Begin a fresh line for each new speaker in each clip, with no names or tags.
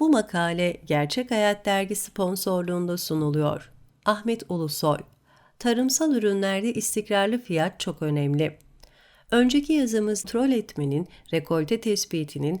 Bu makale Gerçek Hayat Dergi sponsorluğunda sunuluyor. Ahmet Ulusoy Tarımsal ürünlerde istikrarlı fiyat çok önemli. Önceki yazımız troll etmenin, rekolte tespitinin,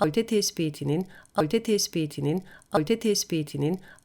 öte tespitinin öte tespitinin öte tespitinin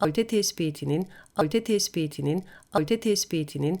öte tespitinin, öte tespitinin, öte tespitinin,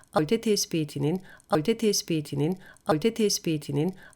alte tespitinin, alte tespitinin, alte tespitinin,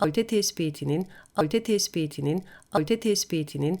öte tespitinin öte tespitinin öte tespitinin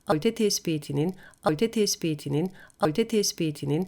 öte tespitinin öte tespitinin öte tespitinin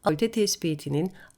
öte tespitinin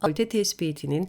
Avite tespitinin